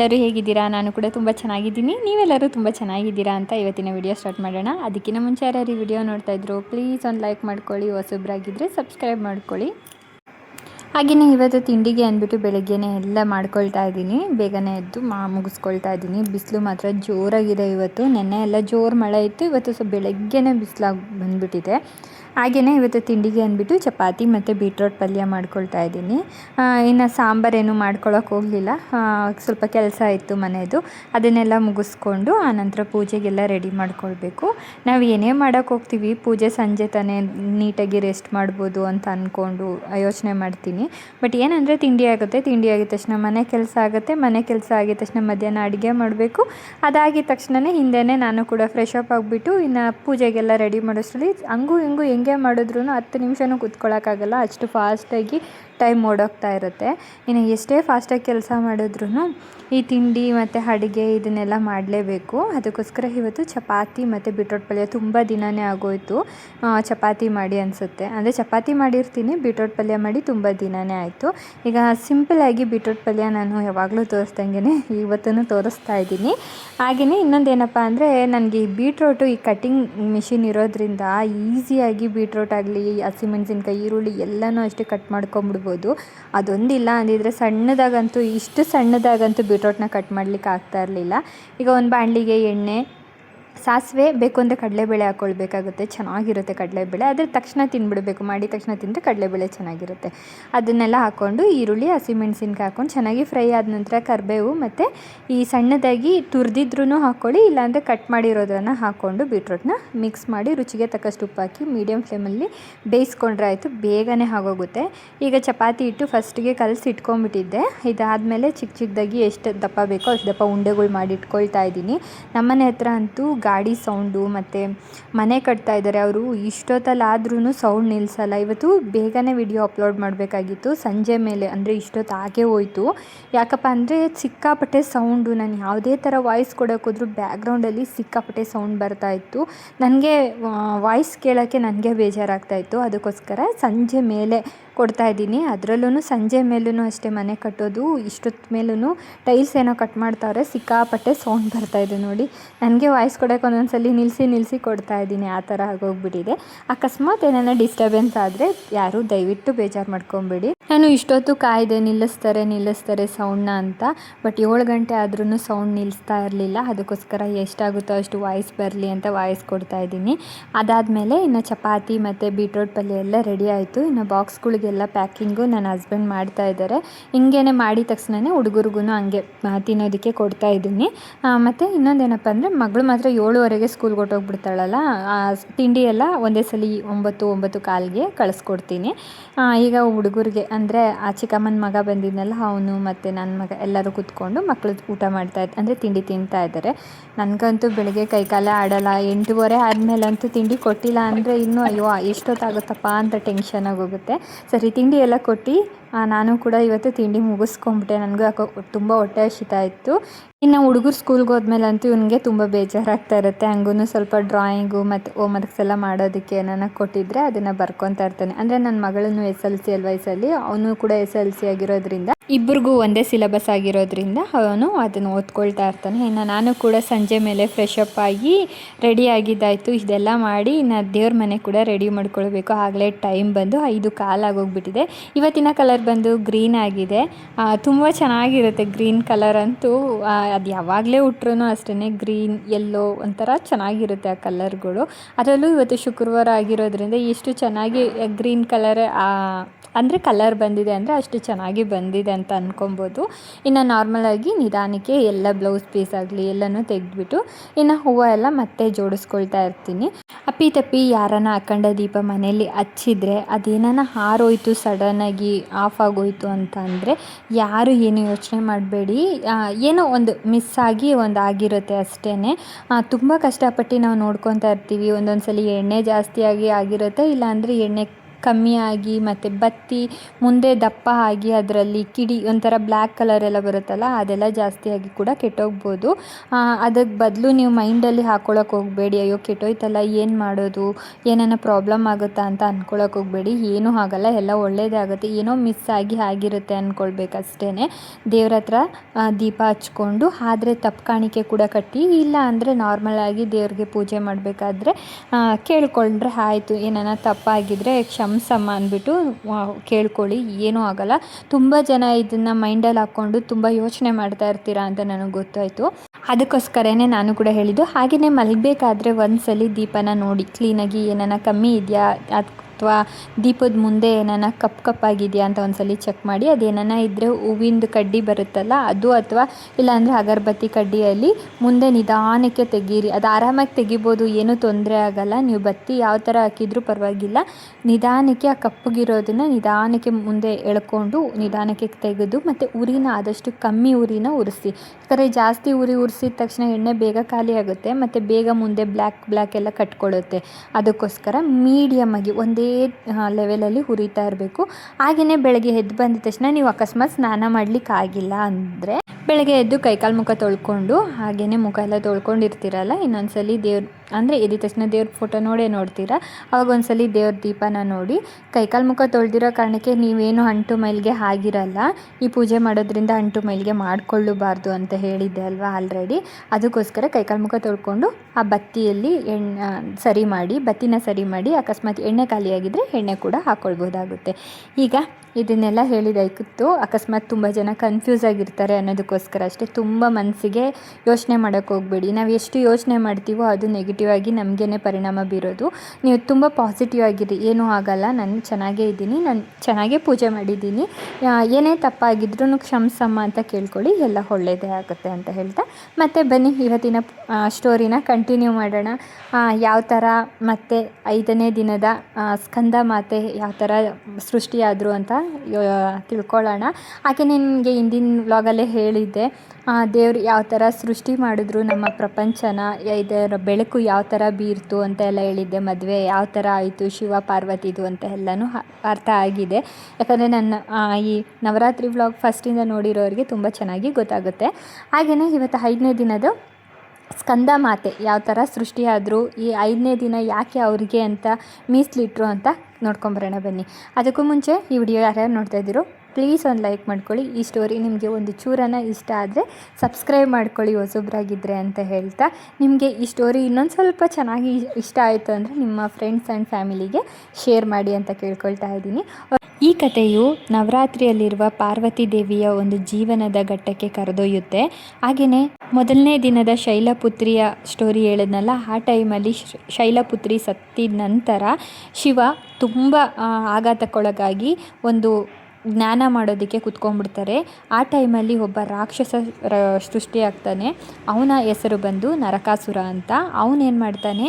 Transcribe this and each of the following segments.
ಎಲ್ಲರೂ ಹೇಗಿದ್ದೀರಾ? ನಾನು ಕೂಡ ತುಂಬ ಚೆನ್ನಾಗಿದ್ದೀನಿ. ನೀವೆಲ್ಲರೂ ತುಂಬ ಚೆನ್ನಾಗಿದ್ದೀರಾ ಅಂತ ಇವತ್ತಿನ ವಿಡಿಯೋ ಸ್ಟಾರ್ಟ್ ಮಾಡೋಣ. ಅದಕ್ಕಿಂತ ಮುಂಚೆ ಯಾರು ಈ ವಿಡಿಯೋ ನೋಡ್ತಾಯಿದ್ರು ಪ್ಲೀಸ್ ಒಂದು ಲೈಕ್ ಮಾಡ್ಕೊಳ್ಳಿ ಹೊಸಬ್ರಾಗಿದ್ದರೆ ಸಬ್ಸ್ಕ್ರೈಬ್ ಮಾಡ್ಕೊಳ್ಳಿ. ಹಾಗೆಯೇ ಇವತ್ತು ತಿಂಡಿಗೆ ಅಂದ್ಬಿಟ್ಟು ಬೆಳಗ್ಗೆನೇ ಎಲ್ಲ ಮಾಡ್ಕೊಳ್ತಾ ಇದ್ದೀನಿ. ಬೇಗನೆ ಎದ್ದು ಮಾ ಮುಗಿಸ್ಕೊಳ್ತಾ ಇದ್ದೀನಿ. ಬಿಸಿಲು ಮಾತ್ರ ಜೋರಾಗಿದೆ ಇವತ್ತು. ನೆನ್ನೆ ಎಲ್ಲ ಜೋರು ಮಳೆ ಇತ್ತು. ಇವತ್ತು ಸ್ವಲ್ಪ ಬೆಳಗ್ಗೆನೇ ಬಿಸಿಲಾಗಿ ಬಂದುಬಿಟ್ಟಿದೆ. ಹಾಗೆಯೇ ಇವತ್ತು ತಿಂಡಿಗೆ ಅಂದ್ಬಿಟ್ಟು ಚಪಾತಿ ಮತ್ತು ಬೀಟ್ರೋಟ್ ಪಲ್ಯ ಮಾಡ್ಕೊಳ್ತಾ ಇದ್ದೀನಿ. ಇನ್ನು ಸಾಂಬಾರೇನು ಮಾಡ್ಕೊಳ್ಳೋಕೆ ಹೋಗಲಿಲ್ಲ. ಸ್ವಲ್ಪ ಕೆಲಸ ಇತ್ತು ಮನೆಯದು ಅದನ್ನೆಲ್ಲ ಮುಗಿಸ್ಕೊಂಡು ಆನಂತರ ಪೂಜೆಗೆಲ್ಲ ರೆಡಿ ಮಾಡ್ಕೊಳ್ಬೇಕು. ನಾವು ಏನೇ ಮಾಡೋಕ್ಕೆ ಹೋಗ್ತೀವಿ. ಪೂಜೆ ಸಂಜೆ ತಾನೇ ನೀಟಾಗಿ ರೆಸ್ಟ್ ಮಾಡ್ಬೋದು ಅಂತ ಅಂದ್ಕೊಂಡು ಯೋಚನೆ ಮಾಡ್ತೀನಿ. ಬಟ್ ಏನಂದರೆ ತಿಂಡಿ ಆಗುತ್ತೆ, ತಿಂಡಿ ಆಗಿದ ತಕ್ಷಣ ಮನೆ ಕೆಲಸ ಆಗುತ್ತೆ. ಮನೆ ಕೆಲಸ ಆಗಿದ ತಕ್ಷಣ ಮಧ್ಯಾಹ್ನ ಅಡುಗೆ ಮಾಡಬೇಕು. ಅದಾಗಿದ ತಕ್ಷಣವೇ ಹಿಂದೆಯೇ ನಾನು ಕೂಡ ಫ್ರೆಶ್ ಅಪ್ ಆಗಿಬಿಟ್ಟು ಇನ್ನು ಪೂಜೆಗೆಲ್ಲ ರೆಡಿ ಮಾಡೋಷ್ಟರಲ್ಲಿ ಹಂಗೂ ಹಿಂಗೂ ಹೆಂಗೆ ಮಾಡಿದ್ರು ಹತ್ತು ನಿಮಿಷನೂ ಕೂತ್ಕೊಳ್ಳೋಕ್ಕಾಗಲ್ಲ ಅಷ್ಟು ಫಾಸ್ಟಾಗಿ ಟೈಮ್ ಓಡೋಗ್ತಾ ಇರುತ್ತೆ. ಇನ್ನು ಎಷ್ಟೇ ಫಾಸ್ಟಾಗಿ ಕೆಲಸ ಮಾಡಿದ್ರೂ ಈ ತಿಂಡಿ ಮತ್ತು ಅಡುಗೆ ಇದನ್ನೆಲ್ಲ ಮಾಡಲೇಬೇಕು. ಅದಕ್ಕೋಸ್ಕರ ಇವತ್ತು ಚಪಾತಿ ಮತ್ತು ಬೀಟ್ರೋಟ್ ಪಲ್ಯ ತುಂಬ ದಿನವೇ ಆಗೋಯಿತು. ಚಪಾತಿ ಮಾಡಿ ಅನಿಸುತ್ತೆ. ಅಂದರೆ ಚಪಾತಿ ಮಾಡಿರ್ತೀನಿ ಬೀಟ್ರೋಟ್ ಪಲ್ಯ ಮಾಡಿ ತುಂಬ ದಿನವೇ ಆಯಿತು. ಈಗ ಸಿಂಪಲಾಗಿ ಬೀಟ್ರೋಟ್ ಪಲ್ಯ ನಾನು ಯಾವಾಗಲೂ ತೋರಿಸ್ದಂಗೆ ಇವತ್ತೂ ತೋರಿಸ್ತಾ ಇದ್ದೀನಿ. ಹಾಗೆಯೇ ಇನ್ನೊಂದೇನಪ್ಪ ಅಂದರೆ ನನಗೆ ಈ ಬೀಟ್ರೋಟು ಈ ಕಟಿಂಗ್ ಮಿಷಿನ್ ಇರೋದ್ರಿಂದ ಈಸಿಯಾಗಿ ಬೀಟ್ರೋಟ್ ಆಗಲಿ ಹಸಿಮೆಣ್ಸಿನ್ಕಾಯಿ ಈರುಳ್ಳಿ ಎಲ್ಲನೂ ಅಷ್ಟೇ ಕಟ್ ಮಾಡ್ಕೊಂಬಿಡ್ಬೋದು. ಅದೊಂದಿಲ್ಲ ಅಂದಿದ್ರೆ ಸಣ್ಣದಾಗಂತೂ ಇಷ್ಟು ಸಣ್ಣದಾಗಂತೂ ಬೀಟ್ರೋಟ್ನ ಕಟ್ ಮಾಡ್ಲಿಕ್ಕೆ ಆಗ್ತಾ ಇರಲಿಲ್ಲ. ಈಗ ಒಂದು ಬಾಣಲಿಗೆ ಎಣ್ಣೆ ಸಾಸಿವೆ ಬೇಕು ಅಂದರೆ ಕಡಲೆಬೇಳೆ ಹಾಕ್ಕೊಳ್ಬೇಕಾಗುತ್ತೆ ಚೆನ್ನಾಗಿರುತ್ತೆ ಕಡಲೆಬೇಳೆ. ಅದ್ರ ತಕ್ಷಣ ತಿಂದ್ಬಿಡಬೇಕು ಮಾಡಿ ತಕ್ಷಣ ತಿಂದರೆ ಕಡಲೆಬೇಳೆ ಚೆನ್ನಾಗಿರುತ್ತೆ. ಅದನ್ನೆಲ್ಲ ಹಾಕ್ಕೊಂಡು ಈರುಳ್ಳಿ, ಹಸಿಮೆಣ್ಸಿನ್ಕಾಯಿ ಹಾಕ್ಕೊಂಡು ಚೆನ್ನಾಗಿ ಫ್ರೈ ಆದ ನಂತರ ಕರಿಬೇವು ಮತ್ತು ಈ ಸಣ್ಣದಾಗಿ ತುರಿದಿದ್ರೂ ಹಾಕ್ಕೊಳ್ಳಿ ಇಲ್ಲಾಂದರೆ ಕಟ್ ಮಾಡಿರೋದನ್ನು ಹಾಕ್ಕೊಂಡು ಬೀಟ್ರೋಟ್ನ ಮಿಕ್ಸ್ ಮಾಡಿ ರುಚಿಗೆ ತಕ್ಕಷ್ಟು ಉಪ್ಪು ಹಾಕಿ ಮೀಡಿಯಮ್ ಫ್ಲೇಮಲ್ಲಿ ಬೇಯಿಸ್ಕೊಂಡ್ರೆ ಆಯಿತು, ಬೇಗನೆ ಆಗೋಗುತ್ತೆ. ಈಗ ಚಪಾತಿ ಇಟ್ಟು ಫಸ್ಟಿಗೆ ಕಲಸಿ ಇಟ್ಕೊಂಡ್ಬಿಟ್ಟಿದ್ದೆ. ಇದಾದಮೇಲೆ ಚಿಕ್ಕ ಚಿಕ್ಕದಾಗಿ ಎಷ್ಟು ದಪ್ಪ ಬೇಕೋ ಅಷ್ಟು ದಪ್ಪ ಉಂಡೆಗಳು ಮಾಡಿ ಇಟ್ಕೊಳ್ತಾ ಇದ್ದೀನಿ. ನಮ್ಮನೆ ಹತ್ರ ಅಂತೂ ಗಾಡಿ ಸೌಂಡು ಮತ್ತು ಮನೆ ಕಟ್ತಾ ಇದ್ದಾರೆ, ಅವರು ಇಷ್ಟೊತ್ತಲ್ಲಾದ್ರೂ ಸೌಂಡ್ ನಿಲ್ಲಿಸಲ್ಲ ಇವತ್ತು ಬೇಗನೆ ವಿಡಿಯೋ ಅಪ್ಲೋಡ್ ಮಾಡಬೇಕಾಗಿತ್ತು. ಸಂಜೆ ಮೇಲೆ ಅಂದರೆ ಇಷ್ಟೊತ್ತು ಆಗೇ ಹೋಯಿತು. ಯಾಕಪ್ಪ ಅಂದರೆ ಸಿಕ್ಕಾಪಟ್ಟೆ ಸೌಂಡು, ನಾನು ಯಾವುದೇ ಥರ ವಾಯ್ಸ್ ಕೊಡೋಕ್ಕೋದ್ರೂ ಬ್ಯಾಕ್ಗ್ರೌಂಡಲ್ಲಿ ಸಿಕ್ಕಾಪಟ್ಟೆ ಸೌಂಡ್ ಬರ್ತಾ ಇತ್ತು. ನನಗೆ ವಾಯ್ಸ್ ಕೇಳೋಕ್ಕೆ ನನಗೆ ಬೇಜಾರಾಗ್ತಾಯಿತ್ತು ಅದಕ್ಕೋಸ್ಕರ ಸಂಜೆ ಮೇಲೆ ಕೊಡ್ತಾ ಇದ್ದೀನಿ. ಅದರಲ್ಲೂ ಸಂಜೆ ಮೇಲೂ ಅಷ್ಟೇ ಮನೆ ಕಟ್ಟೋದು. ಇಷ್ಟೊತ್ತು ಮೇಲೂ ಟೈಲ್ಸ್ ಏನೋ ಕಟ್ ಮಾಡ್ತಾವ್ರೆ ಸಿಕ್ಕಾಪಟ್ಟೆ ಸೌಂಡ್ ಬರ್ತಾ ಇದೆ ನೋಡಿ. ನನಗೆ ವಾಯ್ಸ್ ಕೊಡೋಕೆ ಒಂದೊಂದು ಸಲ ನಿಲ್ಲಿಸಿ ನಿಲ್ಲಿಸಿ ಕೊಡ್ತಾ ಇದ್ದೀನಿ. ಆ ಥರ ಆಗೋಗ್ಬಿಟ್ಟಿದೆ. ಅಕಸ್ಮಾತ್ ಏನಾರ ಡಿಸ್ಟರ್ಬೆನ್ಸ್ ಆದರೆ ಯಾರೂ ದಯವಿಟ್ಟು ಬೇಜಾರು ಮಾಡ್ಕೊಬೇಡಿ. ನಾನು ಇಷ್ಟೊತ್ತು ಕಾಯ್ದೆ, ನಿಲ್ಲಿಸ್ತಾರೆ ನಿಲ್ಲಿಸ್ತಾರೆ ಸೌಂಡ್ನ ಅಂತ. ಬಟ್ ಏಳು ಗಂಟೆ ಆದ್ರೂ ಸೌಂಡ್ ನಿಲ್ಲಿಸ್ತಾ ಇರಲಿಲ್ಲ. ಅದಕ್ಕೋಸ್ಕರ ಎಷ್ಟಾಗುತ್ತೋ ಅಷ್ಟು ವಾಯ್ಸ್ ಬರಲಿ ಅಂತ ವಾಯ್ಸ್ ಕೊಡ್ತಾ ಇದ್ದೀನಿ. ಅದಾದಮೇಲೆ ಇನ್ನು ಚಪಾತಿ ಮತ್ತು ಬೀಟ್ರೋಟ್ ಪಲ್ಯ ಎಲ್ಲ ರೆಡಿ ಆಯಿತು. ಇನ್ನು ಬಾಕ್ಸ್ಗಳಿಗೆಲ್ಲ ಪ್ಯಾಕಿಂಗು ನನ್ನ ಹಸ್ಬೆಂಡ್ ಮಾಡ್ತಾ ಇದ್ದಾರೆ. ಹಿಂಗೇನೆ ಮಾಡಿದ ತಕ್ಷಣವೇ ಹುಡುಗರಿಗೂ ಹಂಗೆ ತಿನ್ನೋದಕ್ಕೆ ಕೊಡ್ತಾ ಇದ್ದೀನಿ. ಮತ್ತು ಇನ್ನೊಂದೇನಪ್ಪ ಅಂದರೆ ಮಗಳು ಮಾತ್ರ ಏಳುವರೆಗೆ ಸ್ಕೂಲ್ಗೆ ಹೊಟ್ಟೋಗ್ಬಿಡ್ತಾಳಲ್ಲ ತಿಂಡಿ ಎಲ್ಲ ಒಂದೇ ಸಲ ಒಂಬತ್ತು ಒಂಬತ್ತು ಕಾಲಿಗೆ ಕಳಿಸ್ಕೊಡ್ತೀನಿ. ಈಗ ಹುಡುಗರಿಗೆ ಅಂದರೆ ಆ ಚಿಕ್ಕಮ್ಮನ ಮಗ ಬಂದಿದ್ನಲ್ಲ, ಅವನು ಮತ್ತು ನನ್ನ ಮಗ ಎಲ್ಲರೂ ಕೂತ್ಕೊಂಡು ಮಕ್ಕಳು ಊಟ ಮಾಡ್ತಾ ಇದ್ದ ಅಂದರೆ ತಿಂಡಿ ತಿಂತಾ ಇದ್ದಾರೆ. ನನಗಂತೂ ಬೆಳಗ್ಗೆ ಕೈಕಾಲ ಆಡಲ್ಲ, ಎಂಟೂವರೆ ಆದಮೇಲಂತೂ ತಿಂಡಿ ಕೊಟ್ಟಿಲ್ಲ ಅಂದರೆ ಇನ್ನೂ ಅಯ್ಯೋ, ಎಷ್ಟೊತ್ತಾಗುತ್ತಪ್ಪ ಅಂತ ಟೆನ್ಷನ್ ಆಗೋಗುತ್ತೆ ಸರಿ ತಿಂಡಿ ಎಲ್ಲ ಕೊಟ್ಟು ನಾನು ಕೂಡ ಇವತ್ತು ತಿಂಡಿ ಮುಗಿಸ್ಕೊಂಬಿಟ್ಟೆ. ನನಗೂ ಯಾಕೋ ತುಂಬ ಹೊಟ್ಟೆ ಹಸಿತಾ ಇತ್ತು. ಇನ್ನು ಹುಡುಗರು ಸ್ಕೂಲ್ಗೆ ಹೋದ್ಮೇಲೆ ಅಂತೂ ಇವನಿಗೆ ತುಂಬ ಬೇಜಾರಾಗ್ತಾ ಇರುತ್ತೆ. ಹಂಗೂ ಸ್ವಲ್ಪ ಡ್ರಾಯಿಂಗು ಮತ್ತು ಹೋಮ್ ವರ್ಕ್ಸ್ ಎಲ್ಲ ಮಾಡೋದಕ್ಕೆ ಏನಾನ ಕೊಟ್ಟಿದ್ದರೆ ಅದನ್ನು ಬರ್ಕೊತಾ ಇರ್ತಾನೆ. ಅಂದರೆ ನನ್ನ ಮಗಳನ್ನು ಎಸ್ ಎಲ್ ಸಿ ಎಲ್ ವಯಸ್ಸಲ್ಲಿ ಅವನು ಕೂಡ ಎಸ್ ಎಲ್ ಸಿ ಆಗಿರೋದ್ರಿಂದ ಇಬ್ಬರಿಗೂ ಒಂದೇ ಸಿಲೆಬಸ್ ಆಗಿರೋದ್ರಿಂದ ಅವನು ಅದನ್ನು ಓದ್ಕೊಳ್ತಾ ಇರ್ತಾನೆ. ಇನ್ನು ನಾನು ಕೂಡ ಸಂಜೆ ಮೇಲೆ ಫ್ರೆಶ್ ಅಪ್ ಆಗಿ ರೆಡಿ ಆಗಿದ್ದಾಯಿತು. ಇದೆಲ್ಲ ಮಾಡಿ ಇನ್ನು ದೇವ್ರ ಮನೆ ಕೂಡ ರೆಡಿ ಮಾಡ್ಕೊಳ್ಬೇಕು. ಆಗಲೇ ಟೈಮ್ ಬಂದು ಐದು ಕಾಲಾಗೋಗ್ಬಿಟ್ಟಿದೆ. ಇವತ್ತಿನ ಕಲರ್ ಬಂದು ಗ್ರೀನ್ ಆಗಿದೆ. ತುಂಬ ಚೆನ್ನಾಗಿರುತ್ತೆ ಗ್ರೀನ್ ಕಲರ್ ಅಂತೂ. ಅದು ಯಾವಾಗಲೇ ಉಟ್ರೂ ಅಷ್ಟೇ ಗ್ರೀನ್ ಎಲ್ಲೋ ಒಂಥರ ಚೆನ್ನಾಗಿರುತ್ತೆ ಆ ಕಲರ್ಗಳು. ಅದರಲ್ಲೂ ಇವತ್ತು ಶುಕ್ರವಾರ ಆಗಿರೋದ್ರಿಂದ ಎಷ್ಟು ಚೆನ್ನಾಗಿ ಗ್ರೀನ್ ಕಲರ್ ಅಂದರೆ ಕಲರ್ ಬಂದಿದೆ ಅಂದರೆ ಅಷ್ಟು ಚೆನ್ನಾಗಿ ಬಂದಿದೆ ಅಂತ ಅಂದ್ಕೊಬೋದು ಇನ್ನು ನಾರ್ಮಲಾಗಿ ನಿಧಾನಕ್ಕೆ ಎಲ್ಲ ಬ್ಲೌಸ್ ಪೀಸ್ ಆಗಲಿ ಎಲ್ಲನೂ ತೆಗೆದ್ಬಿಟ್ಟು ಇನ್ನು ಹೂವು ಎಲ್ಲ ಮತ್ತೆ ಜೋಡಿಸ್ಕೊಳ್ತಾ ಇರ್ತೀನಿ. ಅಪ್ಪಿ ತಪ್ಪಿ ಯಾರನ್ನ ಅಖಂಡ ದೀಪ ಮನೆಯಲ್ಲಿ ಹಚ್ಚಿದ್ರೆ ಅದೇನಾನ ಹಾರೋಯ್ತು, ಸಡನ್ನಾಗಿ ಆಫ್ ಆಗೋಯ್ತು ಅಂತ ಅಂದರೆ ಯಾರು ಏನು ಯೋಚನೆ ಮಾಡಬೇಡಿ. ಏನೋ ಒಂದು ಮಿಸ್ ಆಗಿ ಒಂದು ಆಗಿರುತ್ತೆ ಅಷ್ಟೇ ತುಂಬ ಕಷ್ಟಪಟ್ಟು ನಾವು ನೋಡ್ಕೊತಾ ಇರ್ತೀವಿ. ಒಂದೊಂದು ಸಲ ಎಣ್ಣೆ ಜಾಸ್ತಿಯಾಗಿ ಆಗಿರುತ್ತೆ, ಇಲ್ಲಾಂದರೆ ಎಣ್ಣೆ ಕಮ್ಮಿ ಆಗಿ ಮತ್ತು ಬತ್ತಿ, ಮುಂದೆ ದಪ್ಪ ಆಗಿ ಅದರಲ್ಲಿ ಕಿಡಿ ಒಂಥರ ಬ್ಲ್ಯಾಕ್ ಕಲರ್ ಎಲ್ಲ ಬರುತ್ತಲ್ಲ, ಅದೆಲ್ಲ ಜಾಸ್ತಿಯಾಗಿ ಕೂಡ ಕೆಟ್ಟೋಗ್ಬೋದು. ಅದಕ್ಕೆ ಬದಲು ನೀವು ಮೈಂಡಲ್ಲಿ ಹಾಕ್ಕೊಳಕ್ಕೆ ಹೋಗಬೇಡಿ. ಅಯ್ಯೋ, ಕೆಟ್ಟೋಯ್ತಲ್ಲ, ಏನು ಮಾಡೋದು? ಏನಾನ ಪ್ರಾಬ್ಲಮ್ ಆಗುತ್ತಾ ಅಂತ ಅಂದ್ಕೊಳಕ್ಕೆ ಹೋಗಬೇಡಿ. ಏನೂ ಆಗಲ್ಲ, ಎಲ್ಲ ಒಳ್ಳೆಯದೇ ಆಗುತ್ತೆ. ಏನೋ ಮಿಸ್ ಆಗಿ ಆಗಿರುತ್ತೆ ಅಂದ್ಕೊಳ್ಬೇಕಷ್ಟೇ ದೇವ್ರ ಹತ್ರ ದೀಪ ಹಚ್ಕೊಂಡು, ಆದರೆ ತಪ್ಪು ಕಾಣಿಕೆ ಕೂಡ ಕಟ್ಟಿ, ಇಲ್ಲ ಅಂದರೆ ನಾರ್ಮಲಾಗಿ ದೇವ್ರಿಗೆ ಪೂಜೆ ಮಾಡಬೇಕಾದ್ರೆ ಕೇಳ್ಕೊಂಡ್ರೆ ಆಯಿತು. ಏನಾನ ತಪ್ಪಾಗಿದ್ದರೆ ಕ್ಷಮಿಸಮ್ಮ ಅಂದ್ಬಿಟ್ಟು ಕೇಳ್ಕೊಳ್ಳಿ, ಏನೂ ಆಗಲ್ಲ. ತುಂಬ ಜನ ಇದನ್ನು ಮೈಂಡಲ್ಲಿ ಹಾಕ್ಕೊಂಡು ತುಂಬ ಯೋಚನೆ ಮಾಡ್ತಾ ಇರ್ತೀರಾ ಅಂತ ನನಗೆ ಗೊತ್ತಾಯಿತು. ಅದಕ್ಕೋಸ್ಕರನೇ ನಾನು ಕೂಡ ಹೇಳಿದ್ದು. ಹಾಗೆಯೇ ಮಲಗಬೇಕಾದ್ರೆ ಒಂದು ಸಲ ದೀಪನ ನೋಡಿ. ಕ್ಲೀನಾಗಿ ಏನಾನ ಕಮ್ಮಿ ಇದೆಯಾ? ಅಥವಾ ದೀಪದ ಮುಂದೆ ಏನಾನ ಕಪ್ ಕಪ್ಪಾಗಿದೆಯಾ ಅಂತ ಒಂದ್ಸಲಿ ಚೆಕ್ ಮಾಡಿ, ಅದೇನಾನ ಇದ್ದರೆ ಹೂವಿಂದು ಕಡ್ಡಿ ಬರುತ್ತಲ್ಲ ಅದು ಅಥವಾ ಇಲ್ಲಾಂದರೆ ಅಗರಬತ್ತಿ ಕಡ್ಡಿಯಲ್ಲಿ ಮುಂದೆ ನಿಧಾನಕ್ಕೆ ತೆಗೀರಿ. ಅದು ಆರಾಮಾಗಿ ತೆಗಿಬೋದು, ಏನೂ ತೊಂದರೆ ಆಗಲ್ಲ. ನೀವು ಬತ್ತಿ ಯಾವ ಥರ ಹಾಕಿದ್ರೂ ಪರವಾಗಿಲ್ಲ. ನಿಧಾನಕ್ಕೆ ಆ ಕಪ್ಪಗಿರೋದನ್ನು ನಿಧಾನಕ್ಕೆ ಮುಂದೆ ಎಳ್ಕೊಂಡು ನಿಧಾನಕ್ಕೆ ತೆಗೆದು ಮತ್ತು ಉರಿನ ಆದಷ್ಟು ಕಮ್ಮಿ ಉರಿನ ಉರಿಸಿ. ಯಾಕಂದರೆ ಜಾಸ್ತಿ ಉರಿ ಉರಿಸಿದ ತಕ್ಷಣ ಎಣ್ಣೆ ಬೇಗ ಖಾಲಿ ಆಗುತ್ತೆ, ಮತ್ತು ಬೇಗ ಮುಂದೆ ಬ್ಲ್ಯಾಕ್ ಬ್ಲ್ಯಾಕ್ ಎಲ್ಲ ಕಟ್ಕೊಳ್ಳುತ್ತೆ ಅದಕ್ಕೋಸ್ಕರ ಮೀಡಿಯಮ್ ಆಗಿ ಒಂದೇ ಲೆವೆಲಲ್ಲಿ ಹುರಿತಾ ಇರಬೇಕು. ಹಾಗೆಯೇ ಬೆಳಗ್ಗೆ ಎದ್ದು ಬಂದ ತಕ್ಷಣ ನೀವು ಅಕಸ್ಮಾತ್ ಸ್ನಾನ ಮಾಡ್ಲಿಕ್ಕೆ ಆಗಿಲ್ಲ ಅಂದರೆ ಬೆಳಗ್ಗೆ ಎದ್ದು ಕೈಕಾಲು ಮುಖ ತೊಳ್ಕೊಂಡು ಹಾಗೆಯೇ ಮುಖ ಎಲ್ಲ ತೊಳ್ಕೊಂಡಿರ್ತೀರಲ್ಲ, ಇನ್ನೊಂದ್ಸಲಿ ದೇವ್ರ ಅಂದರೆ ಎದ್ದ ತಕ್ಷಣ ದೇವ್ರ ಫೋಟೋ ನೋಡೇ ನೋಡ್ತೀರಾ? ಅವಾಗ ಒಂದ್ಸಲಿ ದೇವ್ರ ದೀಪನ ನೋಡಿ, ಕೈಕಾಲು ಮುಖ ತೊಳೆದಿರೋ ಕಾರಣಕ್ಕೆ ನೀವೇನು ಅಂಟು ಮೈಲಿಗೆ ಆಗಿರಲ್ಲ, ಈ ಪೂಜೆ ಮಾಡೋದ್ರಿಂದ ಅಂಟು ಮೈಲಿಗೆ ಮಾಡಿಕೊಳ್ಳಬಾರ್ದು ಅಂತ ಹೇಳಿದ್ದೆ ಅಲ್ವಾ ಆಲ್ರೆಡಿ ಅದಕ್ಕೋಸ್ಕರ ಕೈಕಾಲು ಮುಖ ತೊಳ್ಕೊಂಡು ಆ ಬತ್ತಿಯಲ್ಲಿ ಎಣ್ಣೆ ಸರಿ ಮಾಡಿ, ಬತ್ತಿನ ಸರಿ ಮಾಡಿ, ಅಕಸ್ಮಾತ್ ಎಣ್ಣೆ ಖಾಲಿಯಾಗಿದ್ದರೆ ಎಣ್ಣೆ ಕೂಡ ಹಾಕ್ಕೊಳ್ಬೋದಾಗುತ್ತೆ ಈಗ ಇದನ್ನೆಲ್ಲ ಹೇಳಿದಾಯ್ಕಿತ್ತು ಅಕಸ್ಮಾತ್ ತುಂಬ ಜನ ಕನ್ಫ್ಯೂಸ್ ಆಗಿರ್ತಾರೆ ಅನ್ನೋದಕ್ಕೋಸ್ಕರ ಅಷ್ಟೇ, ತುಂಬ ಮನಸ್ಸಿಗೆ ಯೋಚನೆ ಮಾಡೋಕ್ಕೆ ಹೋಗಬೇಡಿ. ನಾವು ಎಷ್ಟು ಯೋಚನೆ ಮಾಡ್ತೀವೋ ಅದು ನೆಗೆಟಿವ್ ಆಗಿ ನಮಗೇ ಪರಿಣಾಮ ಬೀರೋದು. ನೀವು ತುಂಬ ಪಾಸಿಟಿವ್ ಆಗಿರಿ. ಏನೂ ಆಗಲ್ಲ. ನಾನು ಚೆನ್ನಾಗೇ ಇದ್ದೀನಿ. ನಾನು ಚೆನ್ನಾಗೇ ಪೂಜೆ ಮಾಡಿದ್ದೀನಿ. ಏನೇ ತಪ್ಪಾಗಿದ್ರೂ ಕ್ಷಮಸಮ್ಮ ಅಂತ ಕೇಳ್ಕೊಳ್ಳಿ. ಎಲ್ಲ ಒಳ್ಳೆಯದೇ ಆಗುತ್ತೆ ಅಂತ ಹೇಳ್ತಾ. ಮತ್ತೆ ಬನ್ನಿ, ಇವತ್ತಿನ ಸ್ಟೋರಿನ ಕಂಟಿನ್ಯೂ ಮಾಡೋಣ. ಯಾವ ಥರ ಮತ್ತೆ ಐದನೇ ದಿನದ ಸ್ಕಂದ ಮಾತೆ ಯಾವ ಥರ ಸೃಷ್ಟಿಯಾದರು ಅಂತ ತಿಳ್ಕೊಳ್ಳೋಣ. ಹಾಗೆ ನಿಮಗೆ ಹಿಂದಿನ ವ್ಲಾಗಲ್ಲೇ ಹೇಳಿದ್ದೆ. ದೇವ್ರು ಯಾವ ಥರ ಸೃಷ್ಟಿ ಮಾಡಿದ್ರು ನಮ್ಮ ಪ್ರಪಂಚನ ಇದರ ಬೆಳಕು ಯಾವ ಥರ ಬೀರ್ತು ಅಂತ ಎಲ್ಲ ಹೇಳಿದ್ದೆ, ಮದುವೆ ಯಾವ ಥರ ಆಯಿತು, ಶಿವ ಪಾರ್ವತಿದು ಅಂತ ಎಲ್ಲನೂ ಅರ್ಥ ಆಗಿದೆ. ಯಾಕಂದರೆ ನನ್ನ ಈ ನವರಾತ್ರಿ ವ್ಲಾಗ್ ಫಸ್ಟಿಂದ ನೋಡಿರೋರಿಗೆ ತುಂಬ ಚೆನ್ನಾಗಿ ಗೊತ್ತಾಗುತ್ತೆ. ಹಾಗೆಯೇ ಇವತ್ತು ಐದನೇ ದಿನದ ಸ್ಕಂದ ಮಾತೆ ಯಾವ ಥರ ಸೃಷ್ಟಿಯಾದರು ಈ ಐದನೇ ದಿನ ಯಾಕೆ ಅವರಿಗೆ ಅಂತ ಮೀಸಲಿಟ್ರು ಅಂತ ನೋಡ್ಕೊಂಬರೋಣ ಬನ್ನಿ. ಅದಕ್ಕೂ ಮುಂಚೆ ಈ ವಿಡಿಯೋ ಯಾರ್ಯಾರು ನೋಡ್ತಾ ಇದ್ದೀರೋ ಪ್ಲೀಸ್ ಒಂದು ಲೈಕ್ ಮಾಡ್ಕೊಳ್ಳಿ. ಈ ಸ್ಟೋರಿ ನಿಮಗೆ ಒಂದು ಚೂರನ್ನು ಇಷ್ಟ ಆದರೆ ಸಬ್ಸ್ಕ್ರೈಬ್ ಮಾಡ್ಕೊಳ್ಳಿ ಹೊಸೊಬ್ಬರಾಗಿದ್ದರೆ ಅಂತ ಹೇಳ್ತಾ. ನಿಮಗೆ ಈ ಸ್ಟೋರಿ ಇನ್ನೊಂದು ಸ್ವಲ್ಪ ಚೆನ್ನಾಗಿ ಇಷ್ಟ ಆಯಿತು ಅಂದರೆ ನಿಮ್ಮ ಫ್ರೆಂಡ್ಸ್ ಆ್ಯಂಡ್ ಫ್ಯಾಮಿಲಿಗೆ ಶೇರ್ ಮಾಡಿ ಅಂತ ಕೇಳ್ಕೊಳ್ತಾ ಇದ್ದೀನಿ. ಈ ಕಥೆಯು ನವರಾತ್ರಿಯಲ್ಲಿರುವ ಪಾರ್ವತಿ ದೇವಿಯ ಒಂದು ಜೀವನದ ಘಟ್ಟಕ್ಕೆ ಕರೆದೊಯ್ಯುತ್ತೆ. ಹಾಗೆಯೇ ಮೊದಲನೇ ದಿನದ ಶೈಲಪುತ್ರಿಯ ಸ್ಟೋರಿ ಹೇಳಿದ್ನಲ್ಲ ಆ ಟೈಮಲ್ಲಿ ಶೈಲಪುತ್ರಿ ಸತ್ತಿದ ನಂತರ ಶಿವ ತುಂಬ ಆಘಾತಕ್ಕೊಳಗಾಗಿ ಒಂದು ಜ್ಞಾನ ಮಾಡೋದಕ್ಕೆ ಕುತ್ಕೊಂಡ್ಬಿಡ್ತಾರೆ. ಆ ಟೈಮಲ್ಲಿ ಒಬ್ಬ ರಾಕ್ಷಸ ಸೃಷ್ಟಿಯಾಗ್ತಾನೆ. ಅವನ ಹೆಸರು ಬಂದು ನರಕಾಸುರ ಅಂತ. ಅವನೇನು ಮಾಡ್ತಾನೆ?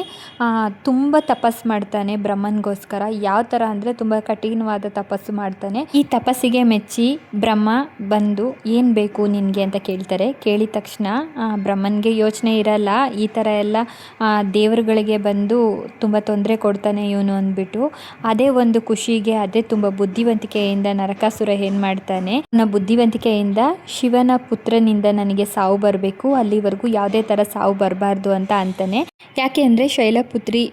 ತುಂಬ ತಪಸ್ಸು ಮಾಡ್ತಾನೆ ಬ್ರಹ್ಮನಿಗೋಸ್ಕರ. ಯಾವ ಥರ ಅಂದರೆ ತುಂಬ ಕಠಿಣವಾದ ತಪಸ್ಸು ಮಾಡ್ತಾನೆ. ಈ ತಪಸ್ಸಿಗೆ ಮೆಚ್ಚಿ ಬ್ರಹ್ಮ ಬಂದು ಏನು ಬೇಕು ನಿನಗೆ ಅಂತ ಕೇಳ್ತಾರೆ. ಕೇಳಿದ ತಕ್ಷಣ ಬ್ರಹ್ಮನಿಗೆ ಯೋಚನೆ ಇರಲ್ಲ. ಈ ಥರ ಎಲ್ಲ ದೇವರುಗಳಿಗೆ ಬಂದು ತುಂಬ ತೊಂದರೆ ಕೊಡ್ತಾನೆ ಇವನು ಅಂದ್ಬಿಟ್ಟು. ಅದೇ ಒಂದು ಖುಷಿಗೆ, ಅದೇ ತುಂಬ ಬುದ್ಧಿವಂತಿಕೆಯಿಂದ ನರಕಾಸುರ ಏನ್ ಮಾಡ್ತಾನೆ? ನನ್ನ ಬುದ್ಧಿವಂತಿಕೆಯಿಂದ ಶಿವನ ಪುತ್ರನಿಂದ ನನಗೆ ಸಾವು ಬರಬೇಕು. ಅಲ್ಲಿವರೆಗೂ ಯಾವುದೇ ತರ ಸಾವು ಬರಬಾರ್ದು ಅಂತ ಅಂತಾನೆ. ಯಾಕೆ ಅಂದ್ರೆ ಶೈಲಪುತ್ರಿ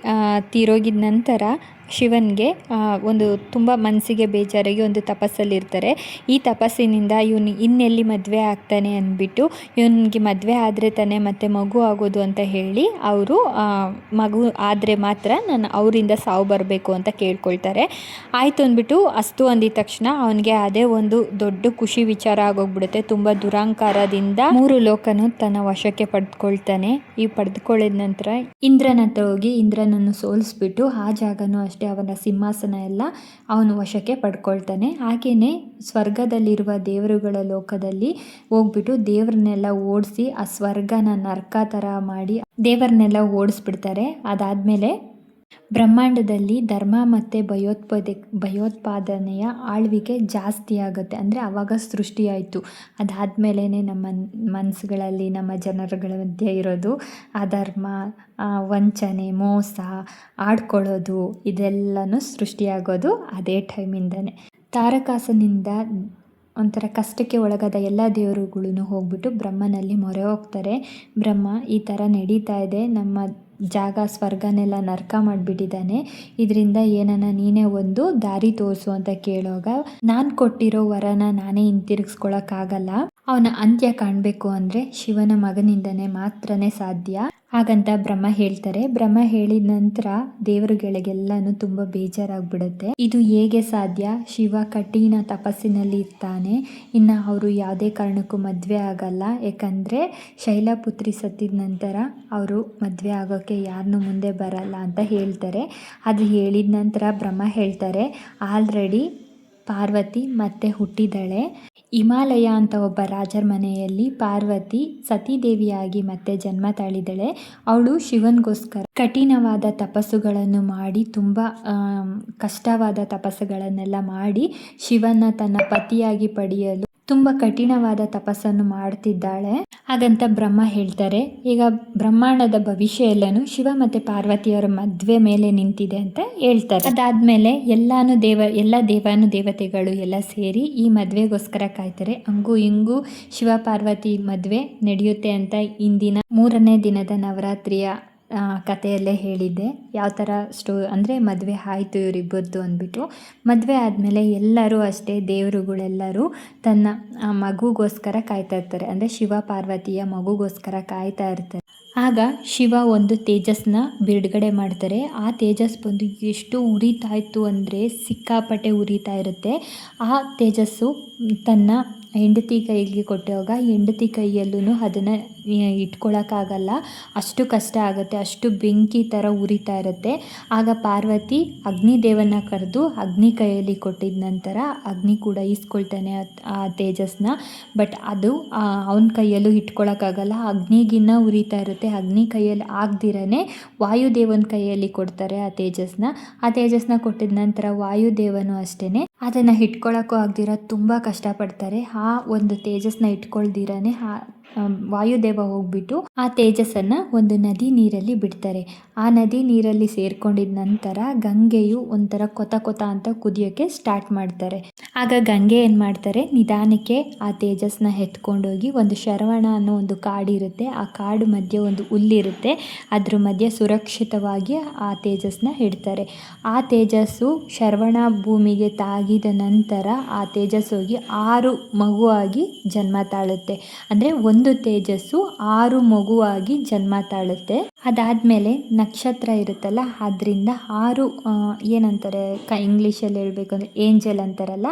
ತೀರೋಗಿದ ನಂತರ ಶಿವನಿಗೆ ಒಂದು ತುಂಬ ಮನಸ್ಸಿಗೆ ಬೇಜಾರಾಗಿ ಒಂದು ತಪಸ್ಸಲ್ಲಿರ್ತಾರೆ. ಈ ತಪಸ್ಸಿನಿಂದ ಇವನು ಇನ್ನೆಲ್ಲಿ ಮದುವೆ ಆಗ್ತಾನೆ ಅಂದ್ಬಿಟ್ಟು, ಇವನಿಗೆ ಮದುವೆ ಆದರೆ ತಾನೇ ಮತ್ತೆ ಮಗು ಆಗೋದು ಅಂತ ಹೇಳಿ ಅವರು ಮಗು ಆದರೆ ಮಾತ್ರ ನಾನು ಅವರಿಂದ ಸಾವು ಬರಬೇಕು ಅಂತ ಕೇಳ್ಕೊಳ್ತಾರೆ. ಆಯಿತು ಅಂದ್ಬಿಟ್ಟು ಅಸ್ತು ಅಂದಿದ ತಕ್ಷಣ ಅವನಿಗೆ ಅದೇ ಒಂದು ದೊಡ್ಡ ಖುಷಿ ವಿಚಾರ ಆಗೋಗ್ಬಿಡುತ್ತೆ. ತುಂಬ ದುರಾಂಕಾರದಿಂದ ಮೂರು ಲೋಕನು ತನ್ನ ವಶಕ್ಕೆ ಪಡೆದುಕೊಳ್ತಾನೆ ಈ ಪಡೆದುಕೊಳ್ಳಿದ ನಂತರ ಇಂದ್ರನ ಹತ್ರ ಹೋಗಿ ಇಂದ್ರನನ್ನು ಸೋಲಿಸ್ಬಿಟ್ಟು ಆ ಜಾಗನೂ ಅಷ್ಟೇ. ಅವನ ಸಿಂಹಾಸನ ಎಲ್ಲ ಅವನು ವಶಕ್ಕೆ ಪಡ್ಕೊಳ್ತಾನೆ. ಹಾಗೆಯೇ ಸ್ವರ್ಗದಲ್ಲಿರುವ ದೇವರುಗಳ ಲೋಕದಲ್ಲಿ ಹೋಗ್ಬಿಟ್ಟು ದೇವ್ರನ್ನೆಲ್ಲ ಓಡಿಸಿ ಆ ಸ್ವರ್ಗನ ನರ್ಕ ಥರ ಮಾಡಿ ದೇವರನ್ನೆಲ್ಲ ಓಡಿಸ್ಬಿಡ್ತಾರೆ. ಅದಾದಮೇಲೆ ಬ್ರಹ್ಮಾಂಡದಲ್ಲಿ ಧರ್ಮ ಮತ್ತು ಭಯೋತ್ಪಾದೆ, ಭಯೋತ್ಪಾದನೆಯ ಆಳ್ವಿಕೆ ಜಾಸ್ತಿ ಆಗುತ್ತೆ ಅಂದರೆ ಆವಾಗ ಸೃಷ್ಟಿಯಾಯಿತು. ಅದಾದಮೇಲೆ ನಮ್ಮ ಮನಸ್ಸುಗಳಲ್ಲಿ ನಮ್ಮ ಜನರುಗಳ ಮಧ್ಯೆ ಇರೋದು ಅಧರ್ಮ ವಂಚನೆ, ಮೋಸ, ಆಡ್ಕೊಳ್ಳೋದು, ಇದೆಲ್ಲನೂ ಸೃಷ್ಟಿಯಾಗೋದು ಅದೇ ಟೈಮಿಂದನೇ. ತಾರಕಾಸನಿಂದ ಒಂಥರ ಕಷ್ಟಕ್ಕೆ ಒಳಗಾದ ಎಲ್ಲ ದೇವರುಗಳು ಹೋಗ್ಬಿಟ್ಟು ಬ್ರಹ್ಮನಲ್ಲಿ ಮೊರೆ ಹೋಗ್ತಾರೆ. ಬ್ರಹ್ಮ, ಈ ಥರ ನಡೀತಾ ಇದೆ. ನಮ್ಮ ಜಾಗ ಸ್ವರ್ಗನೆಲ್ಲ ನರ್ಕ ಮಾಡಿಬಿಟ್ಟಿದ್ದಾನೆ. ಇದರಿಂದ ಏನನ್ನ ನೀನೇ ಒಂದು ದಾರಿ ತೋರಿಸು ಅಂತ ಕೇಳೋಗ ನಾನು ಕೊಟ್ಟಿರೋ ವರನ ನಾನೇ ಹಿಂತಿರುಗಿಸ್ಕೊಳಕ್ಕಾಗಲ್ಲ. ಅವನ ಅಂತ್ಯ ಕಾಣಬೇಕು ಅಂದರೆ ಶಿವನ ಮಗನಿಂದನೇ ಮಾತ್ರನೇ ಸಾಧ್ಯ. ಹಾಗಂತ ಬ್ರಹ್ಮ ಹೇಳ್ತಾರೆ. ಬ್ರಹ್ಮ ಹೇಳಿದ ನಂತರ ದೇವರುಗಳಿಗೆಲ್ಲಾನು ತುಂಬ ಬೇಜಾರಾಗ್ಬಿಡುತ್ತೆ. ಇದು ಹೇಗೆ ಸಾಧ್ಯ? ಶಿವ ಕಠಿಣ ತಪಸ್ಸಿನಲ್ಲಿ ಇರ್ತಾನೆ. ಇನ್ನು ಅವರು ಯಾವುದೇ ಕಾರಣಕ್ಕೂ ಮದುವೆ ಆಗಲ್ಲ. ಯಾಕಂದರೆ ಶೈಲಪುತ್ರಿ ಸತ್ತಿದ ನಂತರ ಅವರು ಮದುವೆ ಆಗೋಕ್ಕೆ ಯಾರನ್ನೂ ಮುಂದೆ ಬರಲ್ಲ ಅಂತ ಹೇಳ್ತಾರೆ. ಅದು ಹೇಳಿದ ನಂತರ ಬ್ರಹ್ಮ ಹೇಳ್ತಾರೆ, ಆಲ್ರೆಡಿ ಪಾರ್ವತಿ ಮತ್ತೆ ಹುಟ್ಟಿದ್ದಾಳೆ ಹಿಮಾಲಯ ಅಂತ ಒಬ್ಬ ರಾಜರ ಮನೆಯಲ್ಲಿ ಪಾರ್ವತಿ ಸತೀದೇವಿಯಾಗಿ ಮತ್ತೆ ಜನ್ಮ ತಾಳಿದಳೆ. ಅವಳು ಶಿವನಿಗೋಸ್ಕರ ಕಠಿಣವಾದ ತಪಸ್ಸುಗಳನ್ನು ಮಾಡಿ, ತುಂಬ ಕಷ್ಟವಾದ ತಪಸ್ಸುಗಳನ್ನೆಲ್ಲ ಮಾಡಿ ಶಿವನ ತನ್ನ ಪತಿಯಾಗಿ ಪಡೆಯಲು ತುಂಬ ಕಠಿಣವಾದ ತಪಸ್ಸನ್ನು ಮಾಡ್ತಿದ್ದಾಳೆ. ಹಾಗಂತ ಬ್ರಹ್ಮ ಹೇಳ್ತಾರೆ, ಈಗ ಬ್ರಹ್ಮಾಂಡದ ಭವಿಷ್ಯ ಎಲ್ಲನೂ ಶಿವ ಮತ್ತು ಪಾರ್ವತಿಯವರ ಮದುವೆ ಮೇಲೆ ನಿಂತಿದೆ ಅಂತ ಹೇಳ್ತಾರೆ. ಅದಾದಮೇಲೆ ಎಲ್ಲಾನು ದೇವ, ಎಲ್ಲ ದೇವಾನು ದೇವತೆಗಳು ಎಲ್ಲ ಸೇರಿ ಈ ಮದುವೆಗೋಸ್ಕರ ಕಾಯ್ತಾರೆ. ಹಂಗೂ ಹಿಂಗೂ ಶಿವ ಪಾರ್ವತಿ ಮದುವೆ ನಡೆಯುತ್ತೆ ಅಂತ ಇಂದಿನ ಮೂರನೇ ದಿನದ ನವರಾತ್ರಿಯ ಕಥೆಯಲ್ಲೇ ಹೇಳಿದ್ದೆ. ಯಾವ ಥರ ಸ್ಟೋ, ಅಂದರೆ ಮದುವೆ ಆಯಿತು ಇವರಿಬ್ಬರದ್ದು ಅಂದ್ಬಿಟ್ಟು. ಮದುವೆ ಆದಮೇಲೆ ಎಲ್ಲರೂ ಅಷ್ಟೇ, ದೇವರುಗಳೆಲ್ಲರೂ ತನ್ನ ಮಗುಗೋಸ್ಕರ ಕಾಯ್ತಾ ಇರ್ತಾರೆ. ಅಂದರೆ ಶಿವ ಪಾರ್ವತಿಯ ಮಗುಗೋಸ್ಕರ ಕಾಯ್ತಾ ಇರ್ತಾರೆ. ಆಗ ಶಿವ ಒಂದು ತೇಜಸ್ನ ಬಿಡುಗಡೆ ಮಾಡ್ತಾರೆ. ಆ ತೇಜಸ್ ಬಂದು ಎಷ್ಟು ಉರಿತಾ ಇತ್ತು ಅಂದರೆ ಸಿಕ್ಕಾಪಟ್ಟೆ ಉರಿತಾ ಇರುತ್ತೆ. ಆ ತೇಜಸ್ಸು ತನ್ನ ಹೆಂಡತಿ ಕೈಗೆ ಕೊಟ್ಟಾಗ ಹೆಂಡತಿ ಕೈಯಲ್ಲೂ ಅದನ್ನು ಇಟ್ಕೊಳ್ಳೋಕ್ಕಾಗಲ್ಲ ಅಷ್ಟು ಕಷ್ಟ ಆಗುತ್ತೆ, ಅಷ್ಟು ಬೆಂಕಿ ಥರ ಉರಿತಾ ಇರುತ್ತೆ. ಆಗ ಪಾರ್ವತಿ ಅಗ್ನಿದೇವನ ಕರೆದು ಅಗ್ನಿ ಕೈಯಲ್ಲಿ ಕೊಟ್ಟಿದ ನಂತರ ಅಗ್ನಿ ಕೂಡ ಈಸ್ಕೊಳ್ತಾನೆ ಆ ತೇಜಸ್ನ. ಬಟ್ ಅದು ಅವನ ಕೈಯಲ್ಲೂ ಇಟ್ಕೊಳ್ಳೋಕ್ಕಾಗಲ್ಲ ಅಗ್ನಿಗಿನ್ನ ಉರಿತಾ ಇರುತ್ತೆ. ಅಗ್ನಿ ಕೈಯಲ್ಲಿ ಆಗದಿರೇ ವಾಯುದೇವನ ಕೈಯಲ್ಲಿ ಕೊಡ್ತಾರೆ ಆ ತೇಜಸ್ನ. ಆ ತೇಜಸ್ನ ಕೊಟ್ಟಿದ ನಂತರ ವಾಯುದೇವನು ಅಷ್ಟೇ ಅದನ್ನು ಇಟ್ಕೊಳ್ಳೋಕ್ಕೂ ಆಗದಿರ, ತುಂಬ ಕಷ್ಟಪಡ್ತಾರೆ. ಆ ಒಂದು ತೇಜಸ್ನ ಇಟ್ಕೊಳ್ದಿರೇ ವಾಯುದೇವ ಹೋಗ್ಬಿಟ್ಟು ಆ ತೇಜಸ್ಸನ್ನು ಒಂದು ನದಿ ನೀರಲ್ಲಿ ಬಿಡ್ತಾರೆ. ಆ ನದಿ ನೀರಲ್ಲಿ ಸೇರ್ಕೊಂಡಿದ ನಂತರ ಗಂಗೆಯು ಒಂಥರ ಕೊತ ಕೊತ ಅಂತ ಕುದಿಯೋಕ್ಕೆ ಸ್ಟಾರ್ಟ್ ಮಾಡ್ತಾರೆ. ಆಗ ಗಂಗೆ ಏನು ಮಾಡ್ತಾರೆ? ನಿಧಾನಕ್ಕೆ ಆ ತೇಜಸ್ನ ಎತ್ಕೊಂಡೋಗಿ ಒಂದು ಶರವಣ ಅನ್ನೋ ಒಂದು ಕಾಡಿರುತ್ತೆ ಆ ಕಾಡು ಮಧ್ಯೆ ಒಂದು ಹುಲ್ಲಿರುತ್ತೆ. ಅದ್ರ ಮಧ್ಯೆ ಸುರಕ್ಷಿತವಾಗಿ ಆ ತೇಜಸ್ನ ಇಡ್ತಾರೆ. ಆ ತೇಜಸ್ಸು ಶರವಣ ಭೂಮಿಗೆ ತಾಗಿದ ನಂತರ ಆ ತೇಜಸ್ ಹೋಗಿ ಆರು ಮಗುವಾಗಿ ಜನ್ಮ ತಾಳುತ್ತೆ. ಅಂದರೆ ಒಂದು ತೇಜಸ್ಸು ಆರು ಮಗುವಾಗಿ ಜನ್ಮ ತಾಳುತ್ತೆ. ಅದಾದಮೇಲೆ ನಕ್ಷತ್ರ ಇರುತ್ತಲ್ಲ, ಅದರಿಂದ ಆರು ಏನಂತಾರೆ, ಕ, ಇಂಗ್ಲೀಷಲ್ಲಿ ಹೇಳಬೇಕು ಅಂದರೆ ಏಂಜಲ್ ಅಂತಾರಲ್ಲ,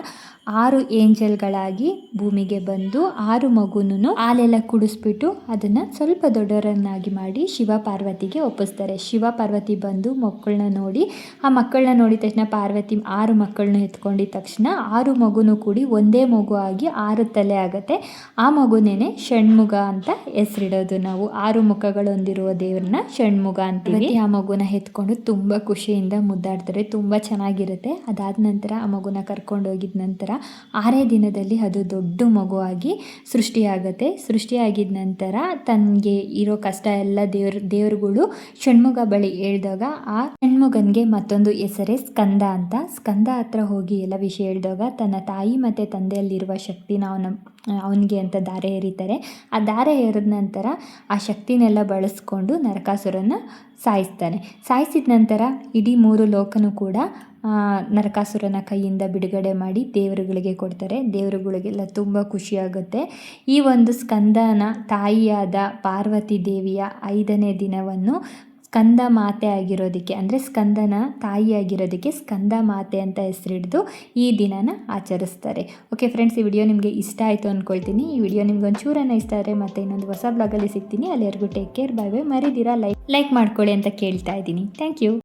ಆರು ಏಂಜಲ್ಗಳಾಗಿ ಭೂಮಿಗೆ ಬಂದು ಆರು ಮಗುನೂ ಹಾಲೆಲ್ಲ ಕುಡಿಸ್ಬಿಟ್ಟು ಅದನ್ನು ಸ್ವಲ್ಪ ದೊಡ್ಡವರನ್ನಾಗಿ ಮಾಡಿ ಶಿವ ಪಾರ್ವತಿಗೆ ಒಪ್ಪಿಸ್ತಾರೆ. ಶಿವ ಪಾರ್ವತಿ ಬಂದು ಮಕ್ಕಳನ್ನ ನೋಡಿ, ಆ ಮಕ್ಕಳನ್ನ ನೋಡಿದ ತಕ್ಷಣ ಪಾರ್ವತಿ ಆರು ಮಕ್ಕಳನ್ನ ಎತ್ಕೊಂಡಿದ ತಕ್ಷಣ ಆರು ಮಗುನೂ ಕೂಡಿ ಒಂದೇ ಮಗು ಆಗಿ ಆರು ತಲೆ ಆಗುತ್ತೆ. ಆ ಮಗುನೇನೆ ಷಣ್ಮುಗ ಅಂತ ಹೆಸರಿಡೋದು ನಾವು. ಆರು ಮುಖಗಳು ಹೊಂದಿರುವ ದೇವ್ರನ್ನ ಷಣ್ಮುಗ ಅಂತೀವಿ. ಆ ಮಗುನ ಎತ್ಕೊಂಡು ತುಂಬ ಖುಷಿಯಿಂದ ಮುದ್ದಾಡ್ತಾರೆ, ತುಂಬ ಚೆನ್ನಾಗಿರುತ್ತೆ. ಅದಾದ ನಂತರ ಆ ಮಗುನ ಕರ್ಕೊಂಡು ಹೋಗಿದ ನಂತರ ಆರೇ ದಿನದಲ್ಲಿ ಅದು ದೊಡ್ಡ ಮಗುವಾಗಿ ಸೃಷ್ಟಿಯಾಗುತ್ತೆ. ಸೃಷ್ಟಿಯಾಗಿದ ನಂತರ ತನಗೆ ಇರೋ ಕಷ್ಟ ಎಲ್ಲ ದೇವ್ರ, ದೇವ್ರುಗಳು ಷಣ್ಮುಗ ಬಳಿ ಹೇಳಿದಾಗ ಆ ಷಣ್ಮುಗನ್ಗೆ ಮತ್ತೊಂದು ಹೆಸರೇ ಸ್ಕಂದ ಅಂತ. ಸ್ಕಂದ ಹತ್ರ ಹೋಗಿ ಎಲ್ಲ ವಿಷಯ ಹೇಳಿದಾಗ ತನ್ನ ತಾಯಿ ಮತ್ತು ತಂದೆಯಲ್ಲಿರುವ ಶಕ್ತಿನ ಅವನ ಅವನಿಗೆ ಅಂತ ದಾರೆ ಎರಿತಾರೆ ಆ ದಾರೆ ಎರೆದ ನಂತರ ಆ ಶಕ್ತಿನೆಲ್ಲ ಬಳಸ್ಕೊಂಡು ನರಕಾಸುರನ ಸಾಯಿಸ್ತಾನೆ. ಸಾಯಿಸಿದ ನಂತರ ಇಡೀ ಮೂರು ಲೋಕನೂ ಕೂಡ ನರಕಾಸುರನ ಕೈಯಿಂದ ಬಿಡುಗಡೆ ಮಾಡಿ ದೇವರುಗಳಿಗೆ ಕೊಡ್ತಾರೆ. ದೇವರುಗಳಿಗೆಲ್ಲ ತುಂಬ ಖುಷಿಯಾಗುತ್ತೆ. ಈ ಒಂದು ಸ್ಕಂದನ ತಾಯಿಯಾದ ಪಾರ್ವತಿ ದೇವಿಯ ಐದನೇ ದಿನವನ್ನು ಸ್ಕಂದ ಮಾತೆ ಆಗಿರೋದಕ್ಕೆ, ಅಂದರೆ ಸ್ಕಂದನ ತಾಯಿಯಾಗಿರೋದಕ್ಕೆ ಸ್ಕಂದ ಮಾತೆ ಅಂತ ಹೆಸರಿಡ್ದು ಈ ದಿನನ ಆಚರಿಸ್ತಾರೆ. ಓಕೆ ಫ್ರೆಂಡ್ಸ್ ಈ ವಿಡಿಯೋ ನಿಮಗೆ ಇಷ್ಟ ಆಯಿತು ಅಂದ್ಕೊಳ್ತೀನಿ ಈ ವಿಡಿಯೋ ನಿಮ್ಗೆ ಒಂಚೂರನ್ನ ಇಷ್ಟ ಆದರೆ ಮತ್ತೆ ಇನ್ನೊಂದು ಹೊಸ ಬ್ಲಾಗಲ್ಲಿ ಸಿಗ್ತೀನಿ. ಅಲ್ಲಿವರೆಗೂ ಟೇಕ್ ಕೇರ್ ಬೈ ಬೈ ಮರಿದಿರಾ ಲೈಕ್ ಲೈಕ್ ಮಾಡ್ಕೊಳ್ಳಿ ಅಂತ ಕೇಳ್ತಾ ಇದ್ದೀನಿ. Thank you